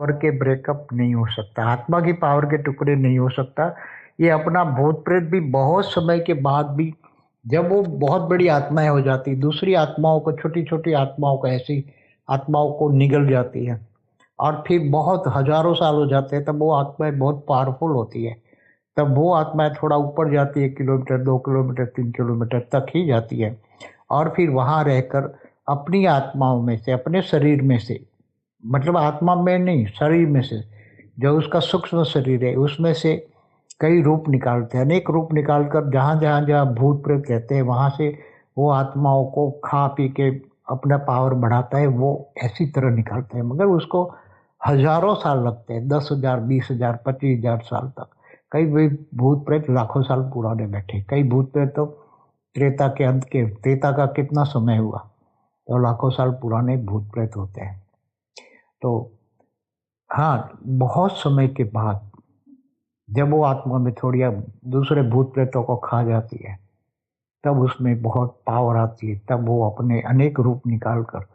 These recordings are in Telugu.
पावर के ब्रेकअप नहीं हो सकता, आत्मा की पावर के टुकड़े नहीं हो सकता। ये अपना भूत प्रेत भी बहुत समय के बाद भी जब वो बहुत बड़ी आत्माएँ हो जाती, दूसरी आत्माओं को छोटी छोटी आत्माओं को, ऐसी आत्माओं को निगल जाती है और फिर बहुत हज़ारों साल हो जाते हैं, तब वो आत्माएँ बहुत पावरफुल होती है। तब वो आत्माएँ थोड़ा ऊपर जाती है किलोमीटर, दो किलोमीटर, तीन किलोमीटर तक ही जाती है और फिर वहाँ रहकर अपनी आत्माओं में से, अपने शरीर में से मतलब आत्मा में नहीं, शरीर में से। जो उसका सूक्ष्म शरीर है, उसमें से कई रूप निकालते हैं। अनेक रूप निकाल कर जहाँ जहाँ जहाँ भूत प्रेत कहते हैं, वहाँ से वो आत्माओं को खा पी के अपना पावर बढ़ाता है, वो ऐसी तरह निकालते हैं। मगर उसको हज़ारों साल लगते हैं, दस हज़ार, बीस हज़ार, पच्चीस हज़ार साल तक। कई भी भूत प्रेत लाखों साल पुराने बैठे कई भूत प्रेत तो त्रेता के अंत के, त्रेता का कितना समय हुआ? तो लाखों साल पुराने भूत प्रेत होते हैं। तो हाँ बहुत समय के बाद जब वो आत्मा में थोड़ी दूसरे भूत प्रेतों को खा जाती है, तब उसमें बहुत पावर आती है, तब वो अपने अनेक रूप निकाल कर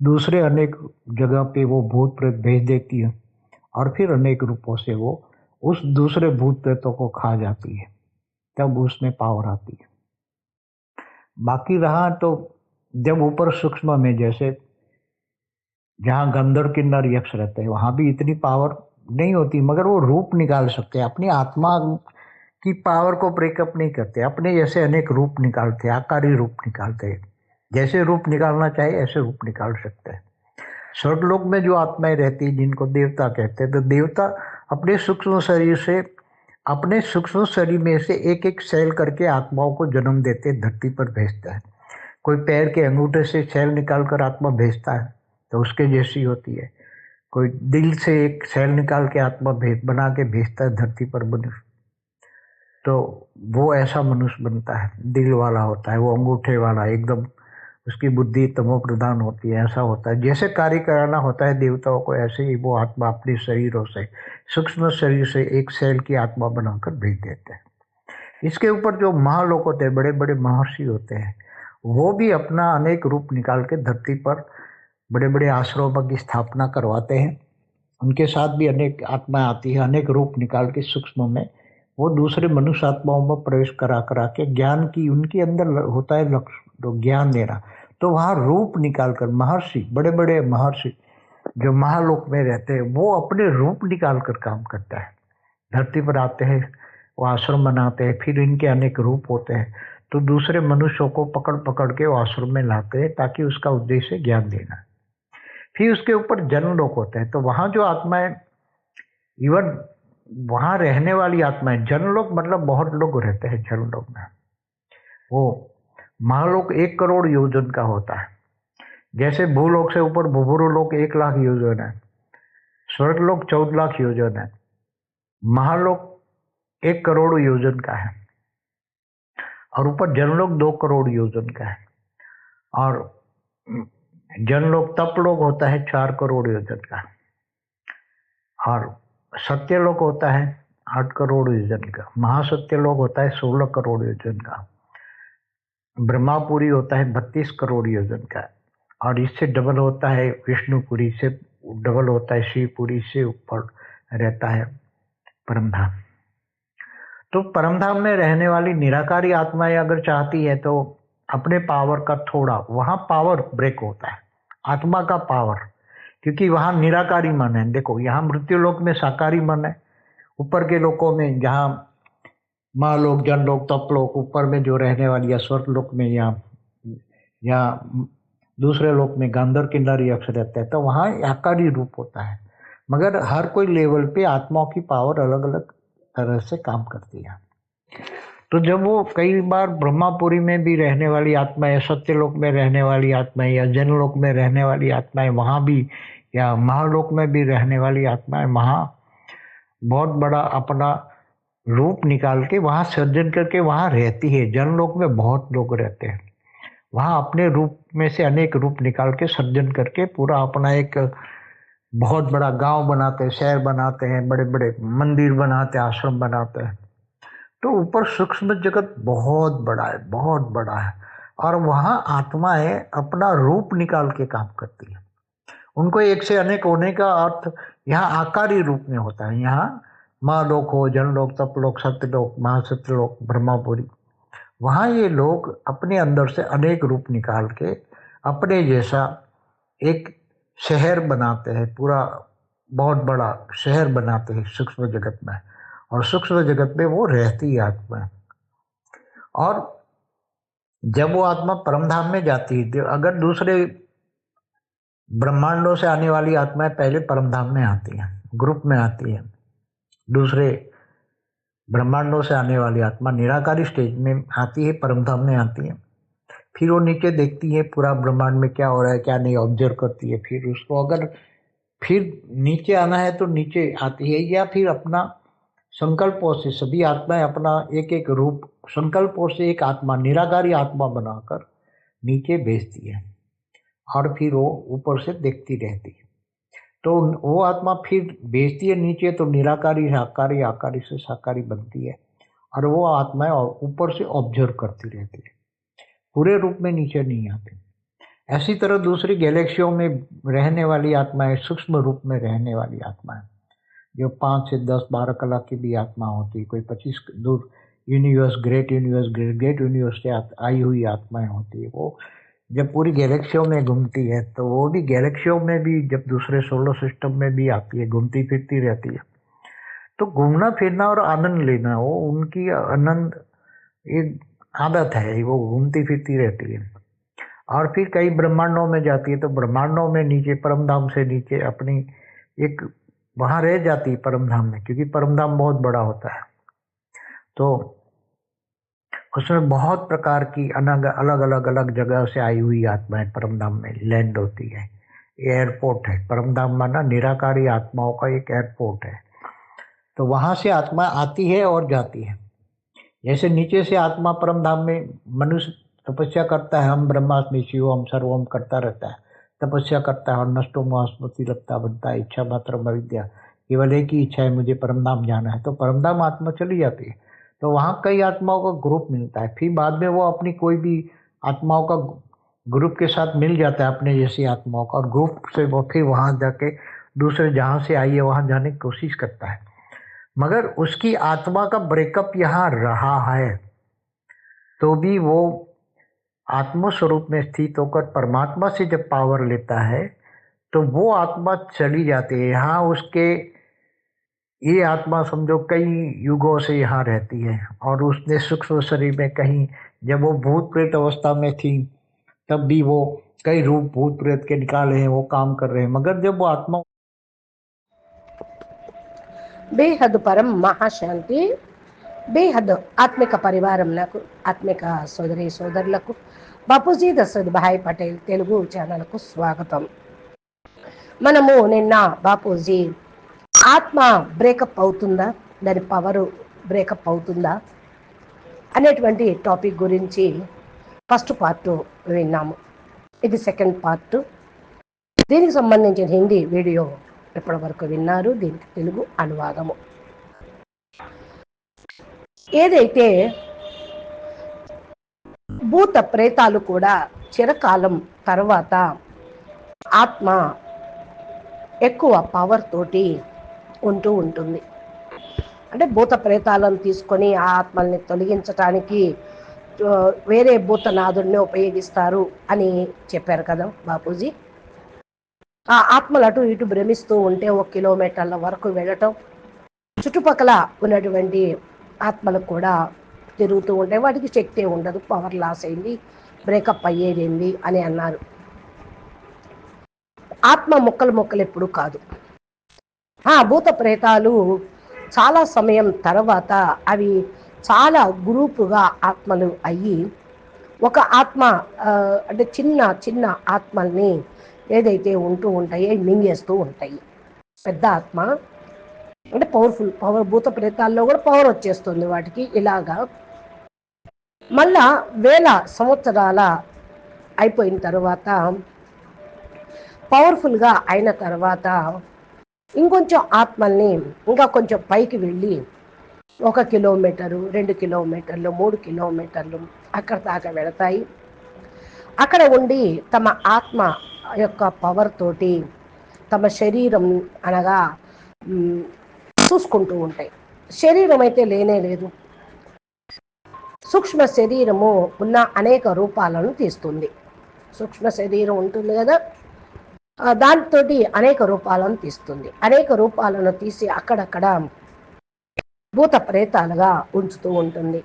दूसरे अनेक जगह पे वो भूत प्रेत भेज देती है और फिर अनेक रूपों से वो उस दूसरे भूत प्रेतों को खा जाती है, तब उसमें पावर आती है। बाकी रहा तो जब ऊपर सूक्ष्म में जैसे जहाँ गंदर किन्नर यक्ष रहते हैं, वहाँ भी इतनी पावर नहीं होती, मगर वो रूप निकाल सकते हैं। अपनी आत्मा की पावर को ब्रेकअप नहीं करते, अपने जैसे अनेक रूप निकालते आकारी रूप निकालते हैं। जैसे रूप निकालना चाहे, ऐसे रूप निकाल सकते हैं। स्वर्गलोक में जो आत्माएँ रहती जिनको देवता कहते हैं तो देवता अपने सूक्ष्म शरीर से, अपने सूक्ष्म शरीर में से एक एक सेल करके आत्माओं को जन्म देते धरती पर भेजता है। कोई पैर के अंगूठे से सेल निकाल कर आत्मा भेजता है। तो उसके जैसी होती है। कोई दिल से एक सेल निकाल के आत्मा भेज बना के भेजता है धरती पर मनुष्य तो वो ऐसा मनुष्य बनता है, दिल वाला होता है, वो अंगूठे वाला, एकदम उसकी बुद्धि तमो प्रधान होती है, ऐसा होता है। जैसे कार्य कराना होता है, देवताओं को ऐसे ही वो आत्मा अपने शरीरों से, सूक्ष्म शरीर से एक सेल की आत्मा बनाकर भेज देते हैं। इसके ऊपर जो महालोक होते हैं बड़े बड़े महर्षि होते हैं, वो भी अपना अनेक रूप निकाल के धरती पर बड़े बड़े आश्रमों की स्थापना करवाते हैं। उनके साथ भी अनेक आत्माएँ आती है, अनेक रूप निकाल के सूक्ष्म में। वो दूसरे मनुष्य आत्माओं में प्रवेश करा करा के ज्ञान की, उनके अंदर होता है लक्ष्य तो ज्ञान देना। तो वहाँ रूप निकाल कर महर्षि बड़े बड़े महर्षि जो महालोक में रहते हैं, वो अपने रूप निकाल कर काम करता है। धरती पर आते हैं, वो आश्रम बनाते हैं, फिर इनके अनेक रूप होते हैं। तो दूसरे मनुष्यों को पकड़ पकड़ के वो आश्रम में लाते हैं, ताकि उसका उद्देश्य ज्ञान देना। फिर उसके ऊपर जन्म लोक होते हैं। तो वहाँ जो आत्माएँ इवन वहाँ रहने वाली आत्माएँ जनलोक मतलब बहुत लोग रहते हैं जनलोक में। वो महालोक एक करोड़ योजन का होता है। जैसे भूलोक से ऊपर भूभुरु लोक एक लाख योजन है। स्वर्गलोक चौदह लाख योजन है। महालोक एक करोड़ योजन का है। और ऊपर जनलोक दो करोड़ योजन का है। और जनलोक तपलोक होता है चार करोड़ योजन का। और सत्य लोग होता है आठ करोड़ योजन का। महासत्य लोग होता है सोलह करोड़ योजन का। ब्रह्मापुरी होता है बत्तीस करोड़ योजन का। और इससे डबल होता है विष्णुपुरी से, डबल होता है शिवपुरी से ऊपर रहता है परमधाम। तो परमधाम में रहने वाली निराकारी आत्माएँ अगर चाहती है तो अपने पावर का थोड़ा, वहाँ पावर ब्रेक होता है। आत्मा का पावर, क्योंकि वहाँ निराकारी मन है। देखो, यहाँ मृत्यु लोक में साकारी मन है, ऊपर के लोकों में जहाँ माँ लोग, जन लोग, तप लोग, ऊपर में जो रहने वाली या स्वर्ग लोक में या या दूसरे लोक में गांधर, किन्नर यक्ष रहते हैं तो वहाँ आकारी रूप होता है। मगर हर कोई लेवल पे आत्माओं की पावर अलग अलग तरह से काम करती है। तो जब वो कई बार ब्रह्मापुरी में भी रहने वाली आत्माएँ सत्यलोक में रहने वाली आत्माएँ या जनलोक में रहने वाली आत्माएँ वहाँ भी, या महालोक में भी रहने वाली आत्माएँ वहाँ बहुत बड़ा अपना रूप निकाल के वहाँ सर्जन करके वहाँ रहती है। जनलोक में बहुत लोग रहते हैं। वहाँ अपने रूप में से अनेक रूप निकाल के सर्जन करके पूरा अपना एक बहुत बड़ा गाँव बनाते हैं, शहर बनाते हैं बड़े बड़े मंदिर बनाते हैं, आश्रम बनाते हैं। तो ऊपर सूक्ष्म जगत बहुत बड़ा है, बहुत बड़ा है। और वहाँ आत्माएँ अपना रूप निकाल के काम करती है। उनको एक से अनेक होने का अर्थ यहाँ आकारी रूप में होता है। यहाँ महालोक हो, जनलोक, तपलोक, सत्यलोक, महासत्यलोक, ब्रह्मापुरी। वहाँ ये लोग अपने अंदर से अनेक रूप निकाल के अपने जैसा एक शहर बनाते हैं, पूरा बहुत बड़ा शहर बनाते हैं सूक्ष्म जगत में। और सूक्ष्म जगत में वो रहती है आत्मा। और जब वो आत्मा परमधाम में जाती है तो अगर दूसरे ब्रह्मांडों से आने वाली आत्माएँ पहले परमधाम में आती हैं, ग्रुप में आती हैं, दूसरे ब्रह्मांडों से आने वाली आत्मा निराकारी स्टेज में आती है, परमधाम में आती है, फिर वो नीचे देखती है, पूरा ब्रह्मांड में क्या हो रहा है, क्या नहीं ऑब्ज़र्व करती है, फिर उसको अगर फिर नीचे आना है तो नीचे आती है, या फिर अपना संकल्पों से सभी आत्माएँ अपना एक एक रूप, संकल्पों से एक आत्मा, निराकारी आत्मा बनाकर नीचे भेजती है और फिर वो ऊपर से देखती रहती है। तो वो आत्मा फिर भेजती है नीचे तो निराकारी, साकारी, आकारी से साकारी बनती है और वो आत्माएँ ऊपर से ऑब्ज़र्व करती रहती है। पूरे रूप में नीचे नहीं आती। ऐसी तरह दूसरी गैलेक्सियों में रहने वाली आत्माएँ, सूक्ष्म रूप में रहने वाली आत्माएँ। जो पाँच से दस बारह कलाक की भी आत्मा होती है, कोई पच्चीस दूर universe great universe great great universe से आई हुई आत्माएँ होती है, वो जब पूरी गैलेक्सियों में घूमती है तो वो भी गैलेक्सियों में भी जब दूसरे सोलर सिस्टम में भी आती है, घूमती फिरती रहती है। तो घूमना, फिरना और आनंद लेना, वो उनकी आनंद एक आदत है, वो घूमती फिरती रहती है। और फिर कई ब्रह्मांडों में जाती है तो ब्रह्मांडों में नीचे, परमधाम से नीचे अपनी एक वहाँ रह जाती है परमधाम में, क्योंकि परमधाम बहुत बड़ा होता है। तो उसमें बहुत प्रकार की अलग अलग अलग अलग जगह से आई हुई आत्माएँ परमधाम में लैंड होती है। एयरपोर्ट है। परमधाम माना निराकारी आत्माओं का एक एयरपोर्ट है। तो वहाँ से आत्मा आती है और जाती है। जैसे नीचे से आत्मा परमधाम में मनुष्य तपस्या करता है, हम ब्रह्मास्मि शिव हम सर्वम करता रहता है। तपस्या करता है और नष्टो महास्मृति लगता बनता है, इच्छा मात्र अविद्या केवल एक ही इच्छा है, मुझे परमधाम जाना है। तो परमधाम आत्मा चली जाती है। तो वहाँ कई आत्माओं का ग्रुप मिलता है। फिर बाद में वो अपनी कोई भी आत्माओं का ग्रुप के साथ मिल जाता है, अपने जैसी आत्माओं का। और ग्रुप से वो फिर वहाँ जाके दूसरे जहाँ से आई है, वहाँ जाने की कोशिश करता है। मगर उसकी आत्मा का ब्रेकअप यहाँ रहा है। तो भी वो आत्मस्वरूप में स्थित होकर परमात्मा से जब पावर लेता है तो वो आत्मा चली जाती है। यहाँ उसके, ये आत्मा समझो कई युगों से यहाँ रहती है और उसने सूक्ष्म शरीर में कहीं, जब वो भूत प्रेत अवस्था में थी, तब भी वो कई रूप भूत प्रेत के निकाले हैं, वो काम कर रहे हैं। मगर जब वो आत्मा बेहद परम महाशांति బేహద్ ఆత్మిక పరివారం నాకు ఆత్మిక సోదరి సోదరులకు బాపూజీ దశరథ్ భాయ్ పటేల్ తెలుగు ఛానల్కు స్వాగతం. మనము నిన్న బాపూజీ ఆత్మ బ్రేకప్ అవుతుందా దాని పవరు బ్రేకప్ అవుతుందా అనేటువంటి టాపిక్ గురించి ఫస్ట్ పార్ట్ విన్నాము. ఇది సెకండ్ పార్ట్. దీనికి సంబంధించిన హిందీ వీడియో ఇప్పటి వరకు విన్నారు. దీనికి తెలుగు అనువాదము. ఏదైతే భూత ప్రేతాలు కూడా చిరకాలం తర్వాత ఆత్మ ఎక్కువ పవర్ తోటి ఉంటూ ఉంటుంది. అంటే భూత ప్రేతాలను తీసుకొని ఆ ఆత్మల్ని తొలగించటానికి వేరే భూతనాథుడిని ఉపయోగిస్తారు అని చెప్పారు కదా బాపూజీ. ఆ ఆత్మలు అటు ఇటు భ్రమిస్తూ ఉంటే ఒక కిలోమీటర్ల వరకు వెళ్ళటం చుట్టుపక్కల ఉన్నటువంటి ఆత్మలకు కూడా తిరుగుతూ ఉంటాయి. వాటికి శక్తి ఉండదు. పవర్ లాస్ అయింది. బ్రేకప్ అయ్యేది అని అన్నారు. ఆత్మ ముక్కలు మొక్కలు ఎప్పుడు కాదు. ఆ భూత ప్రేతాలు చాలా సమయం తర్వాత అవి చాలా గ్రూపుగా ఆత్మలు అయ్యి ఒక ఆత్మ అంటే చిన్న చిన్న ఆత్మల్ని ఏదైతే ఉంటూ ఉంటాయో మింగేస్తూ ఉంటాయి. పెద్ద ఆత్మ అంటే పవర్ఫుల్ పవర్ భూత ప్రేతాల్లో కూడా పవర్ వచ్చేస్తుంది వాటికి ఇలాగా. మళ్ళా వేల సంవత్సరాల అయిపోయిన తర్వాత పవర్ఫుల్గా అయిన తర్వాత ఇంకొంచెం ఆత్మల్ని ఇంకా కొంచెం పైకి వెళ్ళి ఒక కిలోమీటరు రెండు కిలోమీటర్లు మూడు కిలోమీటర్లు అక్కడ దాకా వెళతాయి. అక్కడ ఉండి తమ ఆత్మ యొక్క పవర్ తోటి తమ శరీరం అనగా చూసుకుంటూ ఉంటాయి. శరీరం అయితే లేనే లేదు. సూక్ష్మ శరీరము ఉన్న అనేక రూపాలను తీస్తుంది. సూక్ష్మ శరీరం ఉంటుంది కదా దాంతో దానితోటి అనేక రూపాలను తీస్తుంది. అనేక రూపాలను తీసి అక్కడక్కడ భూత ప్రేతాలుగా ఉంచుతూ ఉంటుంది.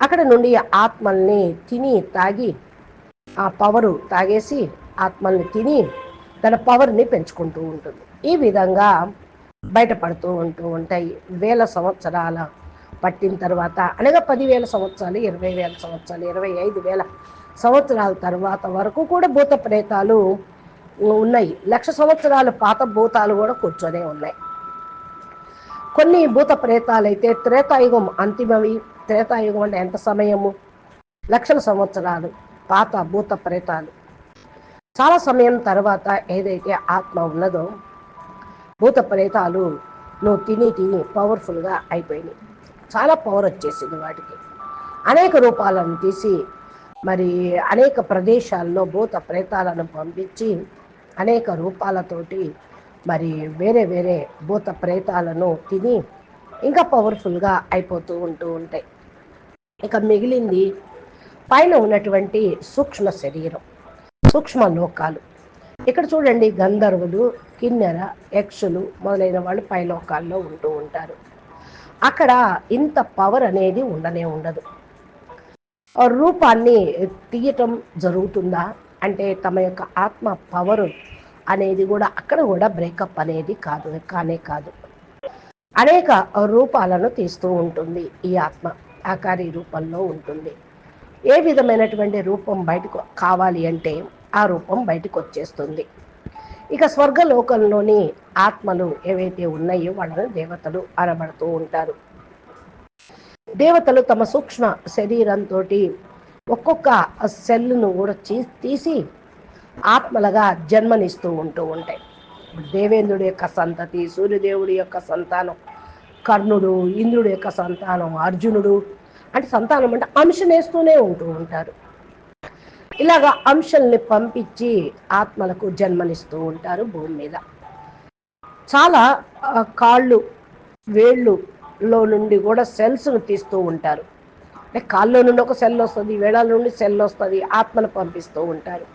అక్కడ నుండి ఆత్మల్ని తిని తాగి ఆ పవరు తాగేసి ఆత్మల్ని తిని తన పవర్ని పెంచుకుంటూ ఉంటుంది. ఈ విధంగా బయటపడుతూ ఉంటూ ఉంటాయి. వేల సంవత్సరాల పట్టిన తర్వాత అనగా పదివేల సంవత్సరాలు ఇరవై వేల సంవత్సరాలు ఇరవై ఐదు వేల సంవత్సరాల తర్వాత వరకు కూడా భూత ప్రేతాలు ఉన్నాయి. లక్ష సంవత్సరాల పాత భూతాలు కూడా కూర్చొనే ఉన్నాయి. కొన్ని భూత ప్రేతాలు అయితే త్రేతాయుగం అంతిమవి. త్రేతాయుగం అంటే ఎంత సమయము? లక్షల సంవత్సరాలు పాత భూత ప్రేతాలు. చాలా సమయం తర్వాత ఏదైతే ఆత్మ ఉన్నదో భూత ప్రేతాలు నువ్వు తిని తిని పవర్ఫుల్గా అయిపోయినాయి. చాలా పవర్ వచ్చేసింది వాటికి. అనేక రూపాలను తీసి మరి అనేక ప్రదేశాల్లో భూత ప్రేతాలను పంపించి అనేక రూపాలతోటి మరి వేరే వేరే భూత ప్రేతాలను తిని ఇంకా పవర్ఫుల్గా అయిపోతూ ఉంటూ ఉంటాయి. ఇక మిగిలింది పైన ఉన్నటువంటి సూక్ష్మ శరీరం సూక్ష్మ లోకాలు. ఇక్కడ చూడండి గంధర్వులు కిన్నెర యక్షులు మొదలైన వాళ్ళు పైలోకాల్లో ఉంటూ ఉంటారు. అక్కడ ఇంత పవర్ అనేది ఉండనే ఉండదు. ఆ రూపాన్ని తీయటం జరుగుతుందా? అంటే తమ యొక్క ఆత్మ పవర్ అనేది కూడా అక్కడ కూడా బ్రేకప్ అనేది కాదు కానే కాదు. అనేక రూపాలను తీస్తూ ఉంటుంది ఈ ఆత్మ ఆకారి రూపంలో ఉంటుంది. ఏ విధమైనటువంటి రూపం బయటకు కావాలి అంటే ఆ రూపం బయటకు వచ్చేస్తుంది ఇక స్వర్గలోకంలోని ఆత్మలు ఏవైతే ఉన్నాయో వాళ్ళని దేవతలు అనబడుతూ ఉంటారు. దేవతలు తమ సూక్ష్మ శరీరంతో ఒక్కొక్క సెల్లును కూడా తీసి ఆత్మలుగా జన్మనిస్తూ ఉంటూ ఉంటాయి. దేవేంద్రుడి యొక్క సంతతి సూర్యదేవుడి యొక్క సంతానం కర్ణుడు ఇంద్రుడి యొక్క సంతానం అర్జునుడు అంటే సంతానం అంటే అంశనేస్తూనే ఉంటూ ఉంటారు. ఇలాగా అంశల్ని పంపించి ఆత్మలకు జన్మనిస్తూ ఉంటారు భూమి మీద. చాలా కాళ్ళు వేళ్ళులో నుండి కూడా సెల్స్ను తీస్తూ ఉంటారు. అంటే కాళ్ళలో నుండి ఒక సెల్ వస్తుంది వేళల నుండి సెల్ వస్తుంది ఆత్మను పంపిస్తూ ఉంటారు.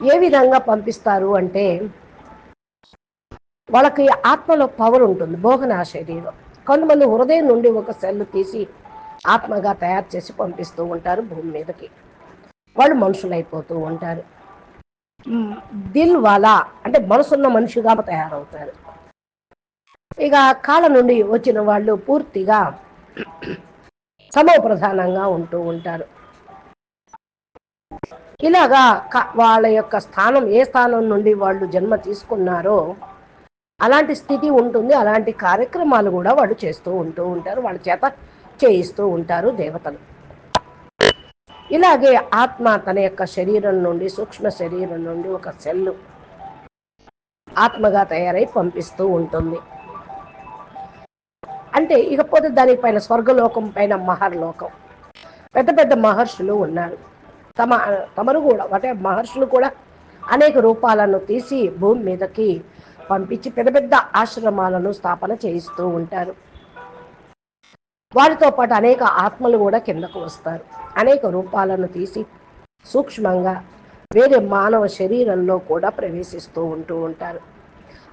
ఏ విధంగా పంపిస్తారు అంటే వాళ్ళకి ఆత్మలో పవర్ ఉంటుంది భోగన శరీరం. కొంతమంది హృదయం నుండి ఒక సెల్ తీసి ఆత్మగా తయారు చేసి పంపిస్తూ ఉంటారు భూమి మీదకి. వాళ్ళు మనుషులు అయిపోతూ ఉంటారు దిల్ వాలా అంటే మనసున్న మనిషిగా తయారవుతారు. ఇక కాళ్ళ నుండి వచ్చిన వాళ్ళు పూర్తిగా సమవ ప్రధానంగా ఉంటూ ఉంటారు. ఇలాగా వాళ్ళ యొక్క స్థానం ఏ స్థానం నుండి వాళ్ళు జన్మ తీసుకున్నారో అలాంటి స్థితి ఉంటుంది. అలాంటి కార్యక్రమాలు కూడా వాళ్ళు చేస్తూ ఉంటూ ఉంటారు. వాళ్ళ చేత చేయిస్తూ ఉంటారు దేవతలు. ఇలాగే ఆత్మ తన యొక్క శరీరం నుండి సూక్ష్మ శరీరం నుండి ఒక సెల్లు ఆత్మగా తయారై పంపిస్తూ ఉంటుంది. అంటే ఇకపోతే దానిపైన స్వర్గలోకం పైన మహర్లోకం. పెద్ద పెద్ద మహర్షులు ఉన్నారు. తమ తమరు కూడా అంటే మహర్షులు కూడా అనేక రూపాలను తీసి భూమి మీదకి పంపించి పెద్ద పెద్ద ఆశ్రమాలను స్థాపన చేయిస్తూ ఉంటారు. వారితో పాటు అనేక ఆత్మలు కూడా కిందకు వస్తారు. అనేక రూపాలను తీసి సూక్ష్మంగా వేరే మానవ శరీరంలో కూడా ప్రవేశిస్తూ ఉంటూ ఉంటారు.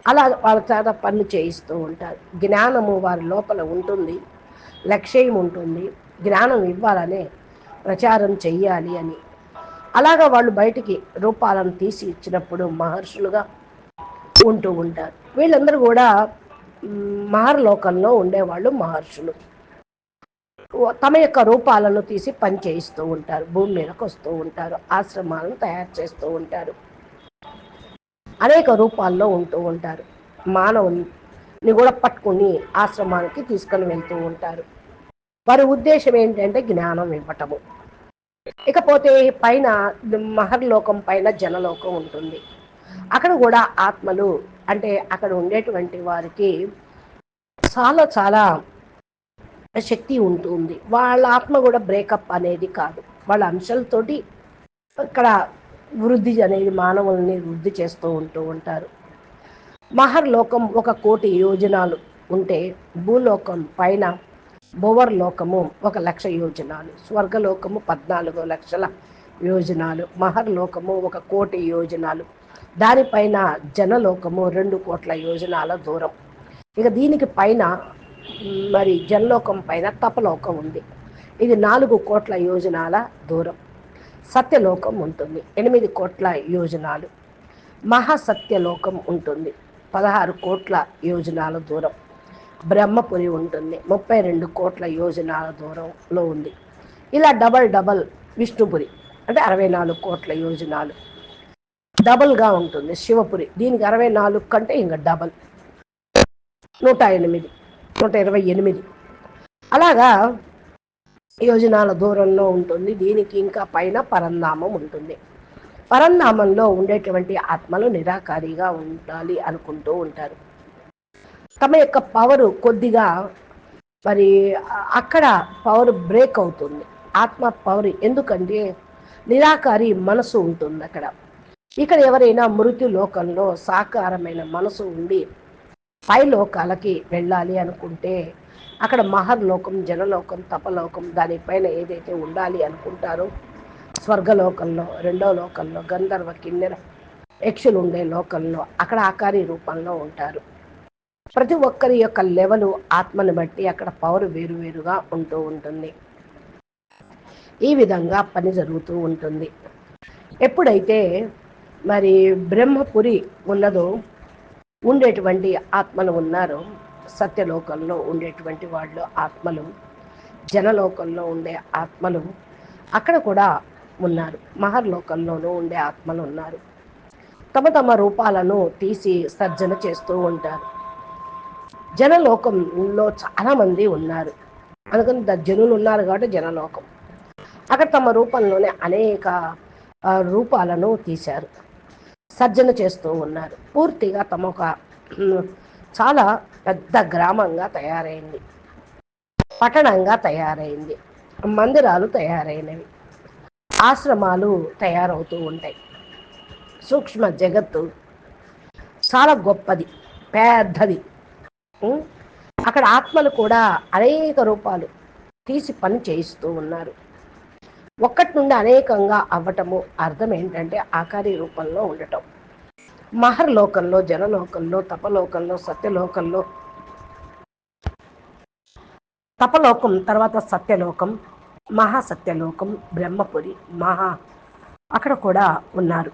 అలా వాళ్ళ చేత పనులు చేయిస్తూ ఉంటారు. జ్ఞానము వారి లోపల ఉంటుంది. లక్ష్యం ఉంటుంది. జ్ఞానం ఇవ్వాలనే ప్రచారం చెయ్యాలి అని. అలాగా వాళ్ళు బయటికి రూపాలను తీసి ఇచ్చినప్పుడు మహర్షులుగా ఉంటూ ఉంటారు. వీళ్ళందరూ కూడా మహర్లోకంలో ఉండేవాళ్ళు మహర్షులు. తమ యొక్క రూపాలను తీసి పని చేయిస్తూ ఉంటారు. భూమి మీదకు వస్తూ ఉంటారు. ఆశ్రమాలను తయారు చేస్తూ ఉంటారు. అనేక రూపాల్లో ఉంటూ ఉంటారు. మానవుని కూడా పట్టుకుని ఆశ్రమానికి తీసుకొని వెళ్తూ ఉంటారు. వారి ఉద్దేశం ఏంటంటే జ్ఞానం ఇవ్వటము. ఇకపోతే పైన మహర్లోకం పైన జనలోకం ఉంటుంది. అక్కడ కూడా ఆత్మలు అంటే అక్కడ ఉండేటువంటి వారికి చాలా చాలా శక్తి ఉంటుంది. వాళ్ళ ఆత్మ కూడా బ్రేకప్ అనేది కాదు. వాళ్ళ అంశాలతోటి ఇక్కడ వృద్ధి అనేది మానవుల్ని వృద్ధి చేస్తూ ఉంటూ ఉంటారు. మహర్లోకం ఒక కోటి యోజనాలు ఉంటే భూలోకం పైన బొవర్ లోకము ఒక లక్ష యోజనాలు స్వర్గలోకము పద్నాలుగు లక్షల యోజనాలు మహర్లోకము ఒక కోటి యోజనాలు దానిపైన జనలోకము రెండు కోట్ల యోజనాల దూరం. ఇక దీనికి పైన మరి జన్లోకం పైన తపలోకం ఉంది. ఇది నాలుగు కోట్ల యోజనాల దూరం. సత్యలోకం ఉంటుంది. ఎనిమిది కోట్ల యోజనాలు. మహాసత్యలోకం ఉంటుంది. పదహారు కోట్ల యోజనాల దూరం. బ్రహ్మపురి ఉంటుంది. ముప్పై రెండు కోట్ల యోజనాల దూరంలో ఉంది. ఇలా డబల్ డబల్ విష్ణుపురి అంటే అరవై నాలుగు కోట్ల యోజనాలు. డబల్గా ఉంటుంది. శివపురి. దీనికి అరవై నాలుగు కంటే ఇంకా డబల్. నూట ఎనిమిది. నూట ఇరవై ఎనిమిది. అలాగా యోజనాల దూరంలో ఉంటుంది. దీనికి ఇంకా పైన పరంధామం ఉంటుంది. పరంధామంలో ఉండేటువంటి ఆత్మలు నిరాకారిగా ఉండాలి అనుకుంటూ ఉంటారు. తమ యొక్క పవర్ కొద్దిగా మరి అక్కడ పవర్ బ్రేక్ అవుతుంది. ఆత్మ పవర్ ఎందుకంటే నిరాకారి మనసు ఉంటుంది అక్కడ. ఇక్కడ ఎవరైనా మృత్యు లోకంలో సాకారమైన మనసు ఉండి పై లోకాలకి వెళ్ళాలి అనుకుంటే అక్కడ మహర్లోకం జనలోకం తపలోకం దానిపైన ఏదైతే ఉండాలి అనుకుంటారో స్వర్గలోకంలో రెండో లోకంలో గంధర్వ కిన్నెర యక్షులు ఉండే లోకంలో అక్కడ ఆకారి రూపంలో ఉంటారు. ప్రతి ఒక్కరి యొక్క లెవెల్ ఆత్మని బట్టి అక్కడ పవర్ వేరువేరుగా ఉంటూ ఉంటుంది. ఈ విధంగా పని జరుగుతూ ఉంటుంది. ఎప్పుడైతే మరి బ్రహ్మపురి ఉన్నదో ఉండేటువంటి ఆత్మలు ఉన్నారు. సత్యలోకంలో ఉండేటువంటి వాళ్ళు ఆత్మలు. జనలోకంలో ఉండే ఆత్మలు అక్కడ కూడా ఉన్నారు. మహర్లోకంలోనూ ఉండే ఆత్మలు ఉన్నారు. తమ తమ రూపాలను తీసి సర్జన చేస్తూ ఉంటారు. జనలోకంలో చాలామంది ఉన్నారు. అందుకని ద- జనులు ఉన్నారు కాబట్టి జనలోకం. అక్కడ తమ రూపంలోనే అనేక రూపాలను తీశారు. సర్జన చేస్తూ ఉన్నారు. పూర్తిగా తమ ఒక చాలా పెద్ద గ్రామంగా తయారైంది. పట్టణంగా తయారైంది. మందిరాలు తయారైనవి. ఆశ్రమాలు తయారవుతూ ఉంటాయి. సూక్ష్మ జగత్తు చాలా గొప్పది పెద్దది. అక్కడ ఆత్మలు కూడా అనేక రూపాలు తీసి పని చేయిస్తూ ఉన్నారు. ఒక్కటి నుండి అనేకంగా అవ్వటము అర్థం ఏంటంటే ఆకారి రూపంలో ఉండటం. మహర్లోకంలో జనలోకంలో తపలోకంలో సత్యలోకంలో. తపలోకం తర్వాత సత్యలోకం మహాసత్యలోకం బ్రహ్మపురి మహా అక్కడ కూడా ఉన్నారు.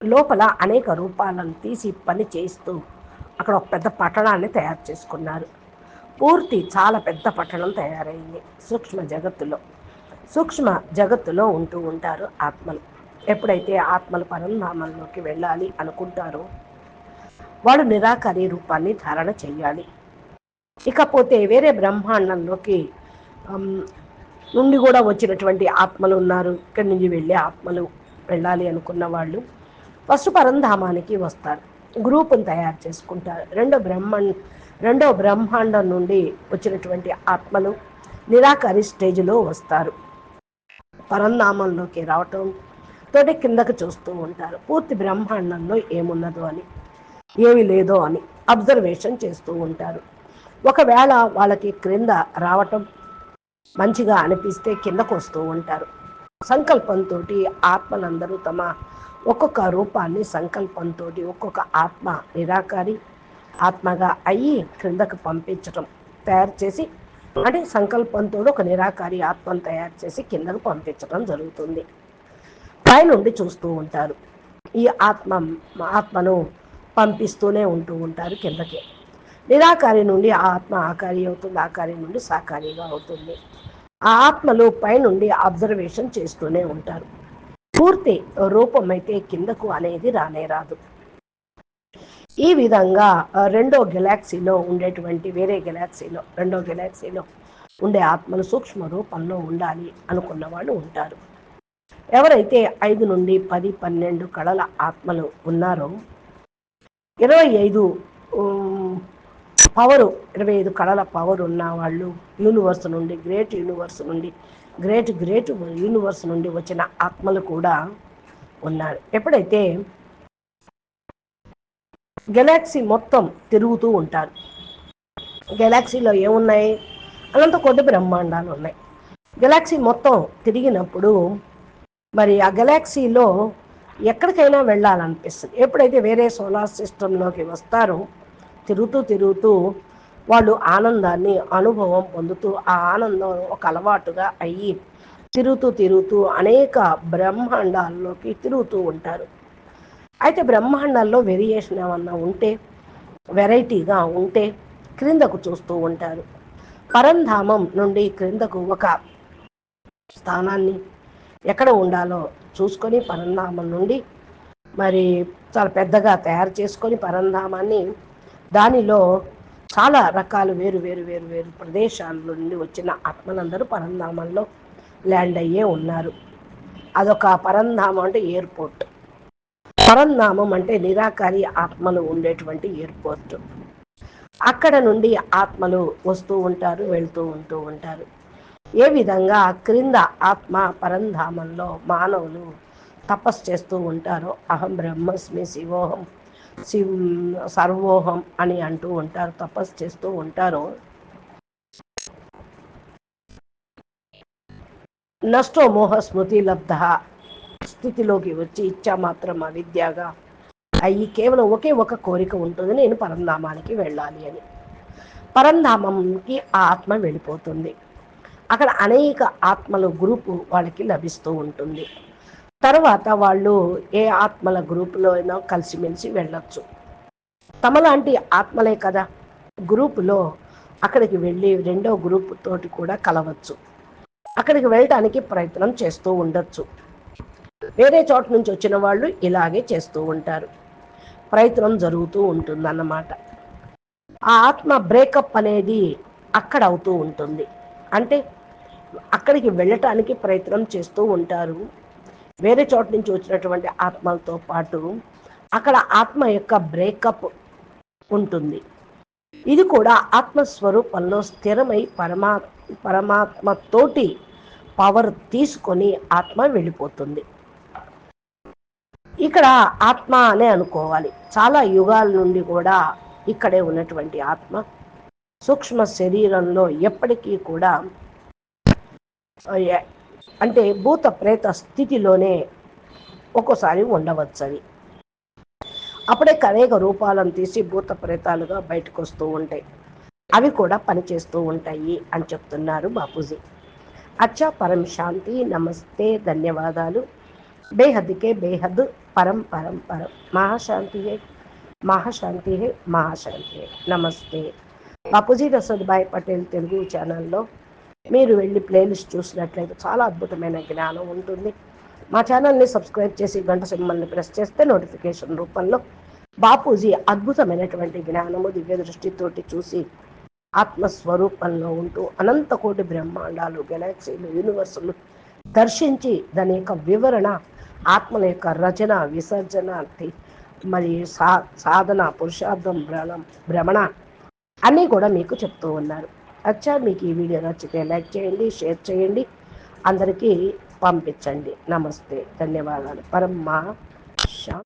లోపల అనేక రూపాలను తీసి పని చేస్తూ అక్కడ ఒక పెద్ద పట్టణాన్ని తయారు చేసుకున్నారు. పూర్తి చాలా పెద్ద పట్టణం తయారైంది సూక్ష్మ జగత్తులో. సూక్ష్మ జగత్తులో ఉంటూ ఉంటారు ఆత్మలు. ఎప్పుడైతే ఆత్మలు పరంధామంలోకి వెళ్ళాలి అనుకుంటారో వాడు నిరాకారి రూపాన్ని ధారణ చెయ్యాలి. ఇకపోతే వేరే బ్రహ్మాండంలోకి నుండి కూడా వచ్చినటువంటి ఆత్మలు ఉన్నారు. ఇక్కడి నుంచి వెళ్ళే ఆత్మలు వెళ్ళాలి అనుకున్న వాళ్ళు ఫస్ట్ పరంధామానికి వస్తారు. గ్రూపును తయారు చేసుకుంటారు. రెండో బ్రహ్మాండ రెండో బ్రహ్మాండం నుండి వచ్చినటువంటి ఆత్మలు నిరాకరి స్టేజ్లో వస్తారు. పరంధామంలోకి రావటం తోటి కిందకు చూస్తూ ఉంటారు. పూర్తి బ్రహ్మాండంలో ఏమున్నదో అని ఏమి లేదో అని అబ్జర్వేషన్ చేస్తూ ఉంటారు. ఒకవేళ వాళ్ళకి క్రింద రావటం మంచిగా అనిపిస్తే కిందకు వస్తూ ఉంటారు. సంకల్పంతో ఆత్మలందరూ తమ ఒక్కొక్క రూపాన్ని సంకల్పంతో ఒక్కొక్క ఆత్మ నిరాకారి ఆత్మగా అయ్యి క్రిందకు పంపించటం తయారు చేసి అంటే సంకల్పంతో ఒక నిరాకారి ఆత్మను తయారు చేసి కిందకు పంపించడం జరుగుతుంది. పైనుండి చూస్తూ ఉంటారు. ఈ ఆత్మ ఆత్మను పంపిస్తూనే ఉంటూ ఉంటారు కిందకి. నిరాకారి నుండి ఆ ఆత్మ ఆకారి అవుతుంది ఆకారి నుండి సాకారిగా అవుతుంది. ఆ ఆత్మలు పైనుండి అబ్జర్వేషన్ చేస్తూనే ఉంటారు. పూర్తి రూపం అయితే కిందకు అనేది రానే రాదు. ఈ విధంగా రెండో గెలాక్సీలో ఉండేటువంటి వేరే గెలాక్సీలో రెండో గెలాక్సీలో ఉండే ఆత్మలు సూక్ష్మ రూపంలో ఉండాలి అనుకున్న వాళ్ళు ఉంటారు. ఎవరైతే ఐదు నుండి పది పన్నెండు కళల ఆత్మలు ఉన్నారో ఇరవై ఐదు పవరు ఇరవై ఐదు కళల పవర్ ఉన్న వాళ్ళు యూనివర్స్ నుండి గ్రేట్ యూనివర్స్ నుండి గ్రేట్ గ్రేట్ యూనివర్స్ నుండి వచ్చిన ఆత్మలు కూడా ఉన్నారు. ఎప్పుడైతే గెలాక్సీ మొత్తం తిరుగుతూ ఉంటారు. గెలాక్సీలో ఏమున్నాయి? అనంత కొద్ది బ్రహ్మాండాలు ఉన్నాయి. గెలాక్సీ మొత్తం తిరిగినప్పుడు మరి ఆ గెలాక్సీలో ఎక్కడికైనా వెళ్ళాలనిపిస్తుంది. ఎప్పుడైతే వేరే సోలార్ సిస్టంలోకి వస్తారో తిరుగుతూ తిరుగుతూ వాళ్ళు ఆనందాన్ని అనుభవం పొందుతూ ఆ ఆనందం ఒక అలవాటుగా అయ్యి తిరుగుతూ తిరుగుతూ అనేక బ్రహ్మాండాల్లోకి తిరుగుతూ ఉంటారు. అయితే బ్రహ్మాండాల్లో వేరియేషన్ ఏమన్నా ఉంటే వెరైటీగా ఉంటే క్రిందకు చూస్తూ ఉంటారు. పరంధామం నుండి క్రిందకు ఒక స్థానాన్ని ఎక్కడ ఉండాలో చూసుకొని పరంధామం నుండి మరి చాలా పెద్దగా తయారు చేసుకొని పరంధామాన్ని దానిలో చాలా రకాలు వేరు వేరు వేరు వేరు ప్రదేశాల నుండి వచ్చిన ఆత్మలందరూ పరంధామంలో ల్యాండ్ అయ్యే ఉన్నారు. అదొక పరంధామం అంటే ఎయిర్పోర్ట్. పరంధామం అంటే నిరాకారి ఆత్మలు ఉండేటువంటి ఎయిర్పోర్ట్. అక్కడ నుండి ఆత్మలు వస్తూ ఉంటారు వెళ్తూ ఉంటూ ఉంటారు. ఏ విధంగా క్రింద ఆత్మ పరంధామంలో మానవులు తపస్సు చేస్తూ ఉంటారో అహం బ్రహ్మస్మి శివోహం శివ్ సర్వోహం అని అంటూ ఉంటారు తపస్సు చేస్తూ ఉంటారు. నష్టో మోహ స్మృతి లబ్ధ స్థితిలోకి వచ్చి ఇచ్చా మాత్రం అవిద్యగా. అయ్యి కేవలం ఒకే ఒక కోరిక ఉంటుంది నేను పరంధామానికి వెళ్ళాలి అని. పరంధామంకి ఆ ఆత్మ వెళ్ళిపోతుంది. అక్కడ అనేక ఆత్మల గ్రూపు వాళ్ళకి లభిస్తూ ఉంటుంది. తర్వాత వాళ్ళు ఏ ఆత్మల గ్రూపులో అయినా కలిసిమెలిసి వెళ్ళొచ్చు. తమలాంటి ఆత్మలే కదా గ్రూపులో అక్కడికి వెళ్ళి రెండో గ్రూప్ తోటి కూడా కలవచ్చు. అక్కడికి వెళ్ళటానికి ప్రయత్నం చేస్తూ ఉండొచ్చు. వేరే చోట నుంచి వచ్చిన వాళ్ళు ఇలాగే చేస్తూ ఉంటారు. ప్రయత్నం జరుగుతూ ఉంటుందన్నమాట. ఆ ఆత్మ బ్రేకప్ అనేది అక్కడ అవుతూ ఉంటుంది. అంటే అక్కడికి వెళ్ళటానికి ప్రయత్నం చేస్తూ ఉంటారు. వేరే చోట నుంచి వచ్చినటువంటి ఆత్మలతో పాటు అక్కడ ఆత్మ యొక్క బ్రేకప్ ఉంటుంది. ఇది కూడా ఆత్మస్వరూపంలో స్థిరమై పరమా పరమాత్మతోటి పవర్ తీసుకొని ఆత్మ వెళ్ళిపోతుంది. ఇక్కడ ఆత్మ అనే అనుకోవాలి. చాలా యుగాల నుండి కూడా ఇక్కడే ఉన్నటువంటి ఆత్మ. సూక్ష్మ శరీరంలో ఎప్పటికీ కూడా అంటే భూత ప్రేత స్థితిలోనే ఒక్కోసారి ఉండవచ్చు అవి అప్పుడే అనేక రూపాలను తీసి భూత ప్రేతాలుగా బయటకు వస్తూ ఉంటాయి. అవి కూడా పనిచేస్తూ ఉంటాయి అని చెప్తున్నారు బాపూజీ. అచ్చా పరం శాంతి నమస్తే ధన్యవాదాలు. బేహద్కే బేహద్. పరం పరం పరం. మహాశాంతి మహాశాంతి హే మహాశాంతి హే నమస్తే. బాపూజీ రసద్భాయ్ పటేల్ తెలుగు ఛానల్లో మీరు వెళ్ళి ప్లేలిస్ట్ చూసినట్లయితే చాలా అద్భుతమైన జ్ఞానం ఉంటుంది. మా ఛానల్ని సబ్స్క్రైబ్ చేసి గంట సింబల్ని ప్రెస్ చేస్తే నోటిఫికేషన్ రూపంలో బాపూజీ అద్భుతమైనటువంటి జ్ఞానము దివ్య దృష్టితోటి చూసి ఆత్మస్వరూపంలో ఉంటూ అనంత కోటి బ్రహ్మాండాలు గెలాక్సీలు యూనివర్సులు దర్శించి దాని యొక్క వివరణ ఆత్మల యొక్క రచన విసర్జన మరి సా సాధన పురుషార్థం భ్రమణం భ్రమణ అన్నీ కూడా మీకు చెప్తూ ఉన్నారు. అచ్చా మీకు ఈ వీడియో నచ్చితే లైక్ చేయండి షేర్ చేయండి అందరికీ పంపించండి. నమస్తే. ధన్యవాదాలు. పరమ్మ శా